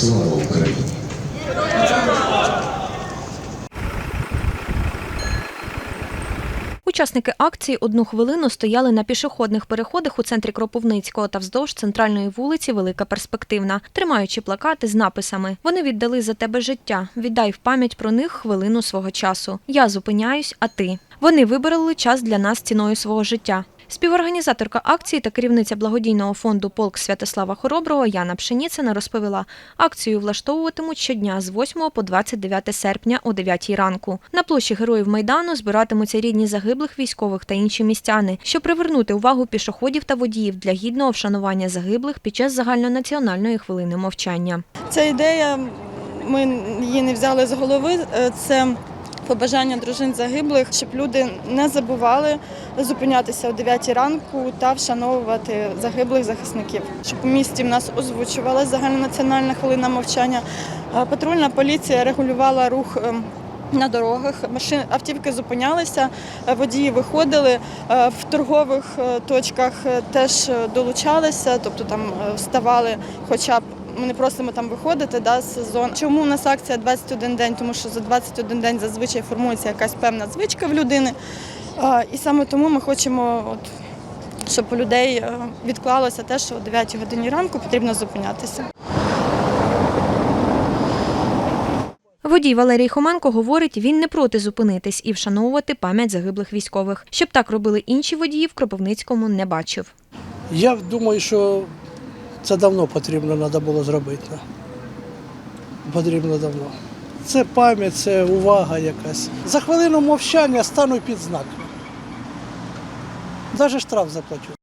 Слава Україні! Учасники акції одну хвилину стояли на пішохідних переходах у центрі Кропивницького та вздовж центральної вулиці Велика Перспективна, тримаючи плакати з написами Вони віддали за тебе життя. Віддай в пам'ять про них хвилину свого часу. Я зупиняюсь, а ти. Вони вибороли час для нас ціною свого життя. Співорганізаторка акції та керівниця благодійного фонду Полк Святослава Хороброго Яна Пшеніцина розповіла, акцію влаштовуватимуть щодня з 8 по 29 серпня о 9 ранку. На площі Героїв Майдану збиратимуться рідні загиблих військових та інші містяни, щоб привернути увагу пішоходів та водіїв для гідного вшанування загиблих під час загальнонаціональної хвилини мовчання. Ця ідея, ми її не взяли з голови. е, Це побажання дружин загиблих, щоб люди не забували зупинятися о 9 ранку та вшановувати загиблих захисників. Щоб у місті в нас озвучувала загальнонаціональна хвилина мовчання. Патрульна поліція регулювала рух. ем, На дорогах машин автівки зупинялися, е, водії виходили е, в торгових е, точках теж долучалися, тобто там вставали хоча б ми не просимо там виходити да, з зон. Чому у нас акція 21 день? Тому що за 21 день зазвичай формується якась певна звичка в людини. А, І саме тому ми хочемо, от, щоб у людей е, відклалося те, що о 9 годині ранку потрібно зупинятися. Водій Валерій Хоменко говорить, він не проти зупинитись і вшановувати пам'ять загиблих військових. Щоб так робили інші водії, в Кропивницькому не бачив. Я думаю, що це давно потрібно треба було зробити. Потрібно давно. Це пам'ять, це увага якась. За хвилину мовчання стану під знак. Навіть штраф заплачу.